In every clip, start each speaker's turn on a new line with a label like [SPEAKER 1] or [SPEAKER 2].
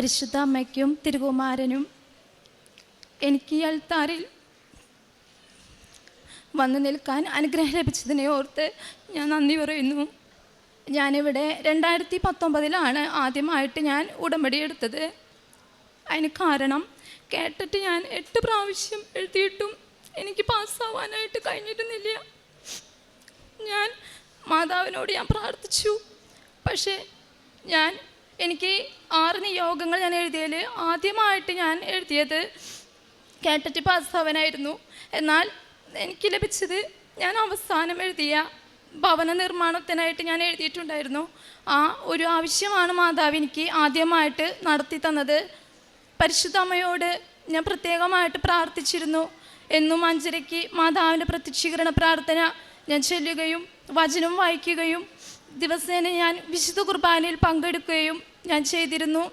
[SPEAKER 1] പരിശുദ്ധ അമ്മയ്ക്കും തിരുകുമാരനും എനിക്ക് ഈ അൽത്താറിൽ വന്നു നിൽക്കാൻ അനുഗ്രഹം ലഭിച്ചതിനെ ഓർത്ത് ഞാൻ നന്ദി പറയുന്നു. ഞാനിവിടെ രണ്ടായിരത്തി പത്തൊമ്പതിലാണ് ആദ്യമായിട്ട് ഞാൻ ഉടമ്പടി എടുത്തത്. അതിന് കാരണം കേട്ടിട്ട് ഞാൻ എട്ട് പ്രാവശ്യം എഴുതിയിട്ടും എനിക്ക് പാസ്സാവാനായിട്ട് കഴിഞ്ഞിരുന്നില്ല. ഞാൻ മാതാവിനോട് ഞാൻ പ്രാർത്ഥിച്ചു. പക്ഷേ ഞാൻ എനിക്ക് ആറ് നിയോഗങ്ങൾ ഞാൻ എഴുതിയതിൽ ആദ്യമായിട്ട് ഞാൻ എഴുതിയത് കാറ്ററ്റ് പാസ്തവനായിരുന്നു എന്നാൽ എനിക്ക് ലഭിച്ചത് ഞാൻ അവസാനം എഴുതിയ ഭവന നിർമ്മാണത്തിനായിട്ട് ഞാൻ എഴുതിയിട്ടുണ്ടായിരുന്നു. ആ ഒരു ആവശ്യമാണ് മാതാവ് എനിക്ക് ആദ്യമായിട്ട് നടത്തി തന്നത്. പരിശുദ്ധ അമ്മയോട് ഞാൻ പ്രത്യേകമായിട്ട് പ്രാർത്ഥിച്ചിരുന്നു. എന്നും അഞ്ചരയ്ക്ക് മാതാവിന്റെ പ്രത്യക്ഷീകരണ പ്രാർത്ഥന ഞാൻ ചൊല്ലുകയും വചനം വായിക്കുകയും ദിവസേന ഞാൻ വിശുദ്ധ കുർബാനയിൽ പങ്കെടുക്കുകയും ഞാൻ ചെയ്തിരുന്നു.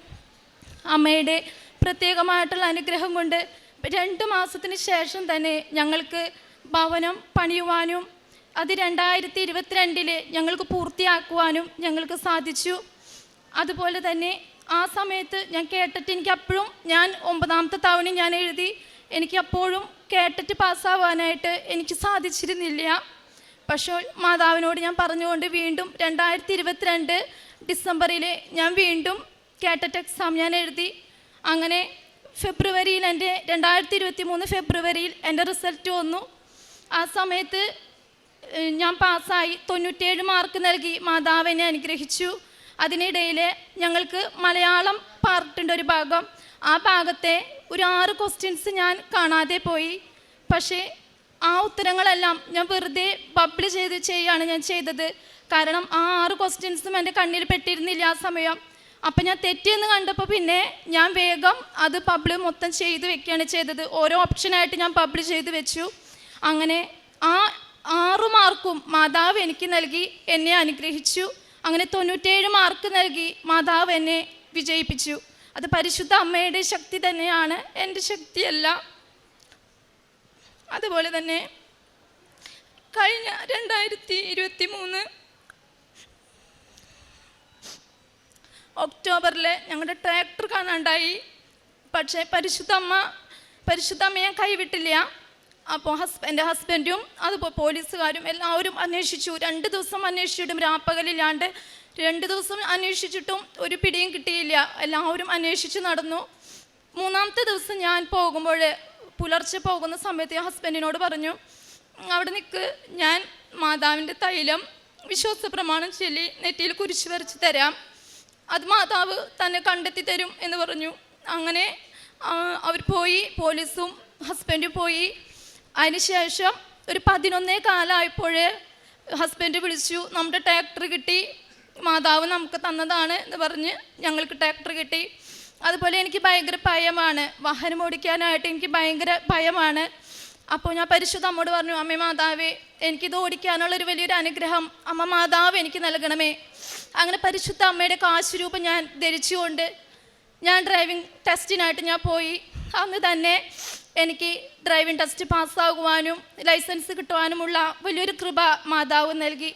[SPEAKER 1] അമ്മയുടെ പ്രത്യേകമായിട്ടുള്ള അനുഗ്രഹം കൊണ്ട് രണ്ട് മാസത്തിന് ശേഷം തന്നെ ഞങ്ങൾക്ക് ഭവനം പണിയുവാനും അത് രണ്ടായിരത്തി ഇരുപത്തിരണ്ടിൽ ഞങ്ങൾക്ക് പൂർത്തിയാക്കുവാനും ഞങ്ങൾക്ക് സാധിച്ചു. അതുപോലെ തന്നെ ആ സമയത്ത് ഞാൻ കേട്ടിട്ട് എനിക്ക് അപ്പോഴും ഞാൻ ഒമ്പതാമത്തെ തവണ ഞാൻ എഴുതി എനിക്ക് അപ്പോഴും കേട്ടിട്ട് പാസ്സാവാനായിട്ട് എനിക്ക് സാധിച്ചിരുന്നില്ല. പക്ഷേ മാതാവിനോട് ഞാൻ പറഞ്ഞുകൊണ്ട് വീണ്ടും രണ്ടായിരത്തി ഇരുപത്തിരണ്ട് ഡിസംബറിൽ ഞാൻ വീണ്ടും കാറ്ററ്റ് എക്സാം ഞാൻ എഴുതി. അങ്ങനെ ഫെബ്രുവരിയിൽ എന്റെ രണ്ടായിരത്തി ഇരുപത്തി മൂന്ന് ഫെബ്രുവരിയിൽ എന്റെ റിസൾട്ട് വന്നു. ആ സമയത്ത് ഞാൻ പാസ്സായി. തൊണ്ണൂറ്റേഴ് മാർക്ക് നൽകി. മാതാവിനെ അനുഗ്രഹിച്ചു. അതിനിടയിൽ ഞങ്ങൾക്ക് മലയാളം പാർട്ടിന്റെ ഒരു ഭാഗം. ആ ഭാഗത്തെ ഒരു ആറ് ക്വസ്റ്റ്യൻസ് ഞാൻ കാണാതെ പോയി. പക്ഷേ ആ ഉത്തരങ്ങളെല്ലാം ഞാൻ വെറുതെ പബ്ലിഷ് ചെയ്ത് ചെയ്യുകയാണ് ഞാൻ ചെയ്തത്. കാരണം ആ ആറ് ക്വസ്റ്റ്യൻസും എന്റെ കണ്ണിൽ പെട്ടിരുന്നില്ല ആ സമയം. അപ്പം ഞാൻ തെറ്റിയെന്ന് കണ്ടപ്പോൾ പിന്നെ ഞാൻ വേഗം അത് പബ്ലിക് മൊത്തം ചെയ്ത് വെക്കുകയാണ് ചെയ്തത്. ഓരോ ഓപ്ഷനായിട്ട് ഞാൻ പബ്ലിഷ് ചെയ്ത് വെച്ചു. അങ്ങനെ ആ ആറ് മാർക്കും മാതാവ് എനിക്ക് നൽകി എന്നെ അനുഗ്രഹിച്ചു. അങ്ങനെ തൊണ്ണൂറ്റേഴ് മാർക്ക് നൽകി മാതാവ് എന്നെ വിജയിപ്പിച്ചു. അത് പരിശുദ്ധ അമ്മയുടെ ശക്തി തന്നെയാണ് എന്റെ ശക്തിയല്ല. അതുപോലെ തന്നെ കഴിഞ്ഞ രണ്ടായിരത്തി ഇരുപത്തി മൂന്ന് ഒക്ടോബറിൽ ഞങ്ങളുടെ ട്രാക്ടർ കാണാണ്ടായി. പക്ഷേ പരിശുദ്ധ അമ്മ പരിശുദ്ധ അമ്മയെ കൈവിട്ടില്ല. അപ്പോൾ ഹസ്ബ എന്റെ ഹസ്ബൻഡും അതുപോലെ പോലീസുകാരും എല്ലാവരും അന്വേഷിച്ചു. രണ്ട് ദിവസം അന്വേഷിച്ചിട്ടും രാപ്പകലില്ലാണ്ട് രണ്ട് ദിവസം അന്വേഷിച്ചിട്ടും ഒരു പിടിയും കിട്ടിയില്ല. എല്ലാവരും അന്വേഷിച്ച് നടന്നു. മൂന്നാമത്തെ ദിവസം ഞാൻ പോകുമ്പോൾ പുലർച്ചെ പോകുന്ന സമയത്ത് ഞാൻ ഹസ്ബൻഡിനോട് പറഞ്ഞു അവിടെ നിൽക്ക് ഞാൻ മാതാവിന്റെ തൈലം വിശ്വാസ പ്രമാണം ചൊല്ലി നെറ്റിയിൽ കുരിശ് വരച്ച് തരാം. അത് മാതാവ് തന്നെ കണ്ടെത്തി തരും എന്ന് പറഞ്ഞു. അങ്ങനെ അവർ പോയി പോലീസും ഹസ്ബൻഡും പോയി. അതിനുശേഷം ഒരു പതിനൊന്നേ കാലമായപ്പോഴേ ഹസ്ബൻഡ് വിളിച്ചു നമ്മുടെ ട്രാക്ടർ കിട്ടി മാതാവ് നമുക്ക് തന്നതാണ് എന്ന് പറഞ്ഞ് ഞങ്ങൾക്ക് ട്രാക്ടർ കിട്ടി. അതുപോലെ എനിക്ക് ഭയങ്കര ഭയമാണ്. വാഹനം ഓടിക്കാനായിട്ട് എനിക്ക് ഭയങ്കര ഭയമാണ്. അപ്പോൾ ഞാൻ പരിശുദ്ധ അമ്മോട് പറഞ്ഞു അമ്മ മാതാവേ എനിക്കിത് ഓടിക്കാനുള്ളൊരു വലിയൊരു അനുഗ്രഹം അമ്മ മാതാവ് എനിക്ക് നൽകണമേ. അങ്ങനെ പരിശുദ്ധ അമ്മയുടെ കാശുരൂപം ഞാൻ ധരിച്ചുകൊണ്ട് ഞാൻ ഡ്രൈവിംഗ് ടെസ്റ്റിനായിട്ട് ഞാൻ പോയി. അന്ന് തന്നെ എനിക്ക് ഡ്രൈവിംഗ് ടെസ്റ്റ് പാസ്സാകുവാനും ലൈസൻസ് കിട്ടുവാനുമുള്ള വലിയൊരു കൃപ മാതാവ് നൽകി.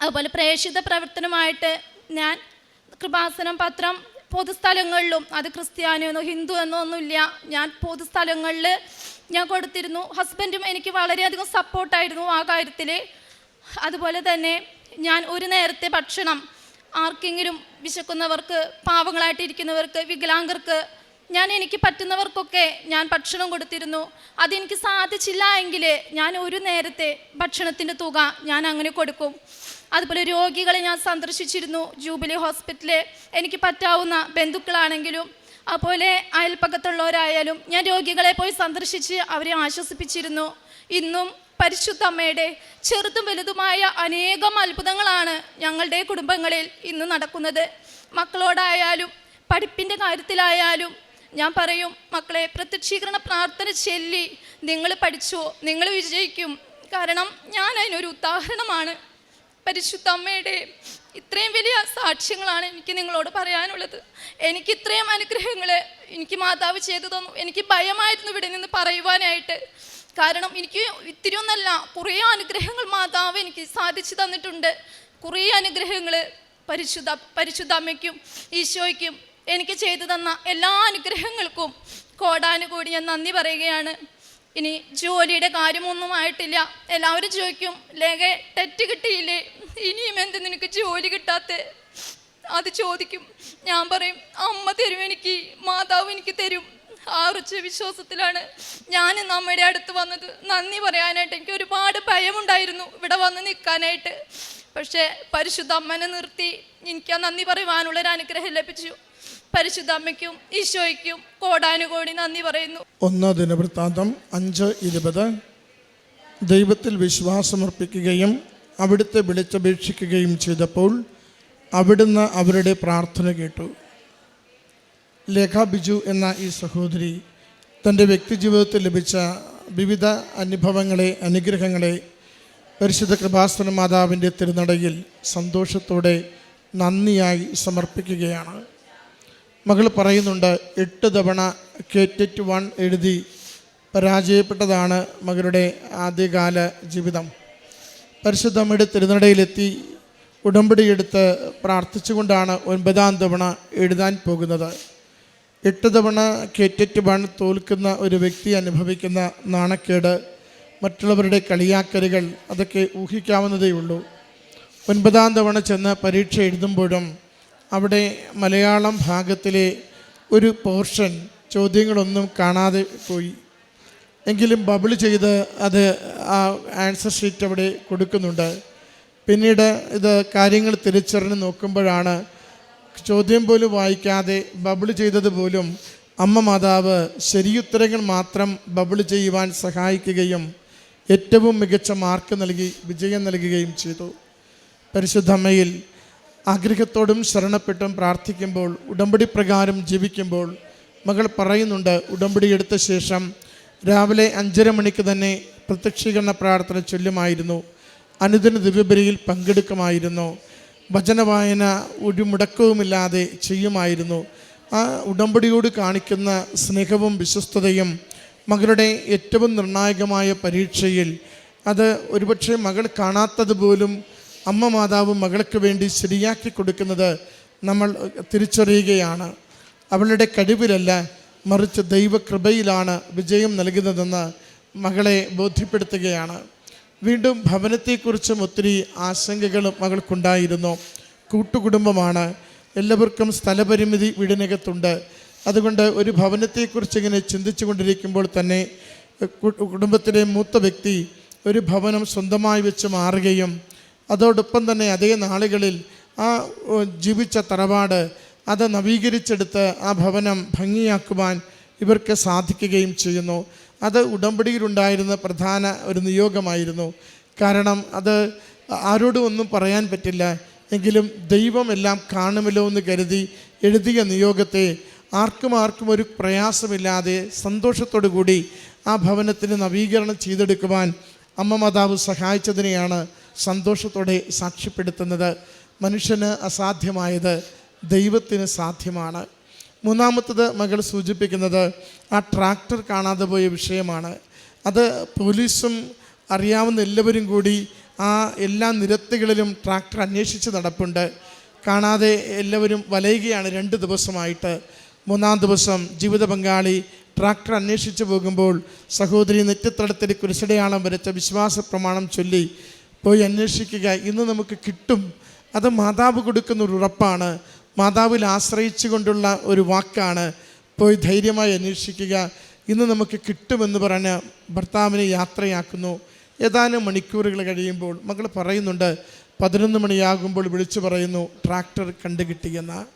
[SPEAKER 1] അതുപോലെ പ്രേക്ഷിത പ്രവർത്തനമായിട്ട് ഞാൻ കൃപാസനം പത്രം പൊതുസ്ഥലങ്ങളിലും അത് ക്രിസ്ത്യാനിയെന്നോ ഹിന്ദു എന്നോ ഒന്നുമില്ല. ഞാൻ പൊതുസ്ഥലങ്ങളിൽ ഞാൻ കൊടുത്തിരുന്നു. ഹസ്ബൻഡും എനിക്ക് വളരെയധികം സപ്പോർട്ടായിരുന്നു ആ കാര്യത്തിൽ അതുപോലെ തന്നെ ഞാൻ ഒരു നേരത്തെ ഭക്ഷണം ആർക്കെങ്കിലും വിശക്കുന്നവർക്ക് പാവങ്ങളായിട്ടിരിക്കുന്നവർക്ക് വികലാംഗർക്ക് ഞാൻ എനിക്ക് പറ്റുന്നവർക്കൊക്കെ ഞാൻ ഭക്ഷണം കൊടുത്തിരുന്നു. അതെനിക്ക് സാധിച്ചില്ല എങ്കിൽ ഞാൻ ഒരു നേരത്തെ ഭക്ഷണത്തിന്റെ തുക ഞാൻ അങ്ങനെ കൊടുക്കും. അതുപോലെ രോഗികളെ ഞാൻ സന്ദർശിച്ചിരുന്നു ജൂബിലി ഹോസ്പിറ്റലിൽ എനിക്ക് പറ്റാവുന്ന ബന്ധുക്കളാണെങ്കിലും അതുപോലെ അയൽപ്പക്കത്തുള്ളവരായാലും ഞാൻ രോഗികളെ പോയി സന്ദർശിച്ച് അവരെ ആശ്വസിപ്പിച്ചിരുന്നു. ഇന്നും പരിശുദ്ധ അമ്മയുടെ ചെറുതും വലുതുമായ അനേകം അത്ഭുതങ്ങളാണ് ഞങ്ങളുടെ കുടുംബങ്ങളിൽ ഇന്ന് നടക്കുന്നത്. മക്കളോടായാലും പഠിപ്പിന്റെ കാര്യത്തിലായാലും ഞാൻ പറയും മക്കളെ പ്രത്യക്ഷീകരണ പ്രാർത്ഥന ചൊല്ലി. നിങ്ങൾ പഠിച്ചോ നിങ്ങൾ വിജയിക്കും. കാരണം ഞാൻ അതിനൊരു ഉദാഹരണമാണ്. പരിശുദ്ധ അമ്മയുടെ ഇത്രയും വലിയ സാക്ഷ്യങ്ങളാണ് എനിക്ക് നിങ്ങളോട് പറയാനുള്ളത്. എനിക്ക് ഇത്രയും അനുഗ്രഹങ്ങൾ എനിക്ക് മാതാവ് ചെയ്തു തന്നു. എനിക്ക് ഭയമായിരുന്നു ഇവിടെ നിന്ന് പറയുവാനായിട്ട്. കാരണം എനിക്ക് ഇത്തിരി ഒന്നല്ല കുറേ അനുഗ്രഹങ്ങൾ മാതാവ് എനിക്ക് സാധിച്ചു തന്നിട്ടുണ്ട്. കുറേ അനുഗ്രഹങ്ങൾ പരിശുദ്ധ പരിശുദ്ധ അമ്മയ്ക്കും ഈശോയ്ക്കും എനിക്ക് ചെയ്തു തന്ന എല്ലാ അനുഗ്രഹങ്ങൾക്കും കോടാനുകൂടി ഞാൻ നന്ദി പറയുകയാണ്. ഇനി ജോലിയുടെ കാര്യമൊന്നും ആയിട്ടില്ല എല്ലാവരും ചോദിക്കും ലേഖ ടെറ്റ് കിട്ടിയില്ലേ? ഇനിയും എന്ത് നിനക്ക് ജോലി കിട്ടാത്ത? അത് ചോദിക്കും. ഞാൻ പറയും അമ്മ തരും എനിക്ക് മാതാവ് എനിക്ക് തരും. ആ ഉറച്ച വിശ്വാസത്തിലാണ് ഞാൻ അമ്മയുടെ അടുത്ത് വന്നത്. നന്ദി പറയാനായിട്ട്. എനിക്ക് ഒരുപാട് ഭയമുണ്ടായിരുന്നു ഇവിടെ വന്ന് നിൽക്കാനായിട്ട്. പക്ഷേ പരിശുദ്ധ അമ്മനെ നിർത്തി എനിക്ക് ആ നന്ദി പറയുവാനുള്ളൊരു അനുഗ്രഹം ലഭിച്ചു. പരിശുദ്ധ അമ്മയ്ക്കും ഈശോയ്ക്കും കോടാനുകോടി നന്ദി പറയുന്നു.
[SPEAKER 2] ഒന്ന് ദിനവൃത്താന്തം അഞ്ച് ഇരുപത്. ദൈവത്തിൽ വിശ്വാസമർപ്പിക്കുകയും അവിടുത്തെ വിളിച്ചപേക്ഷിക്കുകയും ചെയ്തപ്പോൾ അവിടുന്ന് അവരുടെ പ്രാർത്ഥന കേട്ടു. ലേഖ ബിജു എന്ന ഈ സഹോദരി തന്റെ വ്യക്തിജീവിതത്തിൽ ലഭിച്ച വിവിധ അനുഭവങ്ങളെ അനുഗ്രഹങ്ങളെ പരിശുദ്ധ കൃപാസന മാതാവിന്റെ തിരുനടയിൽ സന്തോഷത്തോടെ നന്ദിയായി സമർപ്പിക്കുകയാണ്. മകൾ പറയുന്നുണ്ട് എട്ട് തവണ കേറ്ററ്റ് വൺ എഴുതി പരാജയപ്പെട്ടതാണ് മകളുടെ ആദ്യകാല ജീവിതം. പരിശുദ്ധമ്മയുടെ തിരുനടയിലെത്തി ഉടമ്പടിയെടുത്ത് പ്രാർത്ഥിച്ചുകൊണ്ടാണ് ഒൻപതാം തവണ എഴുതാൻ പോകുന്നത്. എട്ട് തവണ കേറ്ററ്റ് വൺ തോൽക്കുന്ന ഒരു വ്യക്തി അനുഭവിക്കുന്ന നാണക്കേട് മറ്റുള്ളവരുടെ കളിയാക്കലുകൾ അതൊക്കെ ഊഹിക്കാവുന്നതേ ഉള്ളൂ ഒൻപതാം തവണ ചെന്ന് പരീക്ഷ എഴുതുമ്പോഴും അവിടെ മലയാളം ഭാഗത്തിലെ ഒരു പോർഷൻ ചോദ്യങ്ങളൊന്നും കാണാതെ പോയി. എങ്കിലും ബബിൾ ചെയ്ത് അത് ആ ആൻസർ ഷീറ്റ് അവിടെ കൊടുക്കുന്നുണ്ട്. പിന്നീട് ഇത് കാര്യങ്ങൾ തിരിച്ചറിഞ്ഞ് നോക്കുമ്പോഴാണ് ചോദ്യം പോലും വായിക്കാതെ ബബിൾ ചെയ്തത് പോലും അമ്മ മാതാവ് ശരിയുത്തരങ്ങൾ മാത്രം ബബിൾ ചെയ്യുവാൻ സഹായിക്കുകയും ഏറ്റവും മികച്ച മാർക്ക് നൽകി വിജയം നൽകുകയും ചെയ്തു. പരിശുദ്ധമ്മയിൽ ആഗ്രഹത്തോടും ശരണപ്പെട്ടും പ്രാർത്ഥിക്കുമ്പോൾ ഉടമ്പടി പ്രകാരം ജീവിക്കുമ്പോൾ മകൾ പറയുന്നുണ്ട് ഉടമ്പടി എടുത്ത ശേഷം രാവിലെ അഞ്ചര മണിക്ക് തന്നെ പ്രത്യക്ഷീകരണ പ്രാർത്ഥന ചൊല്ലുമായിരുന്നു. അനുദിന ദിവ്യബലിയിൽ പങ്കെടുക്കുമായിരുന്നു. വചനവായന ഒരു മുടക്കവുമില്ലാതെ ചെയ്യുമായിരുന്നു. ആ ഉടമ്പടിയോട് കാണിക്കുന്ന സ്നേഹവും വിശ്വസ്തതയും മകളുടെ ഏറ്റവും നിർണായകമായ പരീക്ഷയിൽ അത് ഒരുപക്ഷെ മകൾ കാണാത്തത് പോലും അമ്മ മാതാവ് മകൾക്ക് വേണ്ടി ശരിയാക്കി കൊടുക്കുന്നത് നമ്മൾ തിരിച്ചറിയുകയാണ്. അവളുടെ കഴിവിലല്ല മറിച്ച് ദൈവകൃപയിലാണ് വിജയം നൽകുന്നതെന്ന് മകളെ ബോധ്യപ്പെടുത്തുകയാണ്. വീണ്ടും ഭവനത്തെക്കുറിച്ചും ഒത്തിരി ആശങ്കകൾ മകൾക്കുണ്ടായിരുന്നു. കൂട്ടുകുടുംബമാണ്. എല്ലാവർക്കും സ്ഥലപരിമിതി വീടിനകത്തുണ്ട്. അതുകൊണ്ട് ഒരു ഭവനത്തെക്കുറിച്ച് ഇങ്ങനെ ചിന്തിച്ചു കൊണ്ടിരിക്കുമ്പോൾ തന്നെ കുടുംബത്തിലെ മൂത്ത വ്യക്തി ഒരു ഭവനം സ്വന്തമായി വെച്ച് മാറുകയും അതോടൊപ്പം തന്നെ അതേ നാളുകളിൽ ആ ജീവിച്ച തറവാട് അത് നവീകരിച്ചെടുത്ത് ആ ഭവനം ഭംഗിയാക്കുവാൻ ഇവർക്ക് സാധിക്കുകയും ചെയ്യുന്നു. അത് ഉടമ്പടിയിലുണ്ടായിരുന്ന പ്രധാന ഒരു നിയോഗമായിരുന്നു. കാരണം അത് ആരോടും ഒന്നും പറയാൻ പറ്റില്ല. എങ്കിലും ദൈവം എല്ലാം കാണുമല്ലോ എന്ന് കരുതി എഴുതിയ നിയോഗത്തെ ആർക്കും ആർക്കും ഒരു പ്രയാസമില്ലാതെ സന്തോഷത്തോടു കൂടി ആ ഭവനത്തിന് നവീകരണം ചെയ്തെടുക്കുവാൻ അമ്മ മാതാവ് സഹായിച്ചതിനെയാണ് സന്തോഷത്തോടെ സാക്ഷ്യപ്പെടുത്തുന്നത് മനുഷ്യന് അസാധ്യമായത് ദൈവത്തിന് സാധ്യമാണ്. മൂന്നാമത്തത് മകൾ സൂചിപ്പിക്കുന്നത് ആ ട്രാക്ടർ കാണാതെ പോയ വിഷയമാണ്. അത് പോലീസും അറിയാവുന്ന എല്ലാവരും കൂടി ആ എല്ലാ നിരത്തുകളിലും ട്രാക്ടർ അന്വേഷിച്ച് നടപ്പുണ്ട്. കാണാതെ എല്ലാവരും വലയുകയാണ് രണ്ട് ദിവസമായിട്ട്. മൂന്നാം ദിവസം ജീവിത പങ്കാളി ട്രാക്ടർ അന്വേഷിച്ച് പോകുമ്പോൾ സഹോദരി നെറ്റിത്തടത്തിൽ കുരിശടയാളം വരച്ച വിശ്വാസ പ്രമാണം ചൊല്ലി പോയി അന്വേഷിക്കുക. ഇന്ന് നമുക്ക് കിട്ടും. അത് മാതാവ് കൊടുക്കുന്ന ഒരു ഉറപ്പാണ്. മാതാവിൽ ആശ്രയിച്ചു കൊണ്ടുള്ള ഒരു വാക്കാണ്. പോയി ധൈര്യമായി അന്വേഷിക്കുക. ഇന്ന് നമുക്ക് കിട്ടുമെന്ന് പറഞ്ഞ് ഭർത്താവിനെ യാത്രയാക്കുന്നു. ഏതാനും മണിക്കൂറുകൾ കഴിയുമ്പോൾ മകൾ പറയുന്നുണ്ട് പതിനൊന്ന് മണിയാകുമ്പോൾ വിളിച്ചു പറയുന്നു ട്രാക്ടർ കണ്ടുകിട്ടിയെന്ന.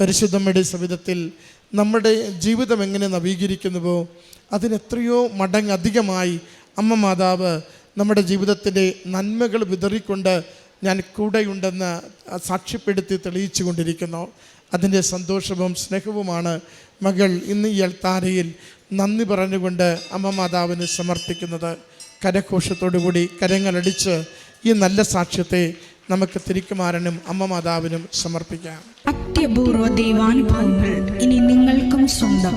[SPEAKER 2] പരിശുദ്ധമ്മയുടെ സവിധത്തിൽ നമ്മുടെ ജീവിതം എങ്ങനെ നവീകരിക്കുന്നുവോ അതിനെത്രയോ മടങ്ങധികമായി അമ്മ മാതാവ് നമ്മുടെ ജീവിതത്തിന്റെ നന്മകൾ വിതറിക്കൊണ്ട് ഞാൻ കൂടെയുണ്ടെന്ന് സാക്ഷ്യപ്പെടുത്തി തെളിയിച്ചു കൊണ്ടിരിക്കുന്നു അതിന്റെ സന്തോഷവും സ്നേഹവുമാണ് മകൾ ഇന്ന് ഈ അൽത്താരയിൽ നന്ദി പറഞ്ഞുകൊണ്ട് അമ്മ മാതാവിന് സമർപ്പിക്കുന്നത്. കരഘോഷത്തോടുകൂടി കരങ്ങളടിച്ച് ഈ നല്ല സാക്ഷ്യത്തെ നമുക്ക് തിരിക്കുമാരനും അമ്മ മാതാവിനും സമർപ്പിക്കാം.
[SPEAKER 3] അത്യപൂർവ ദൈവാനുഭവങ്ങൾ ഇനി നിങ്ങൾക്കും സ്വന്തം.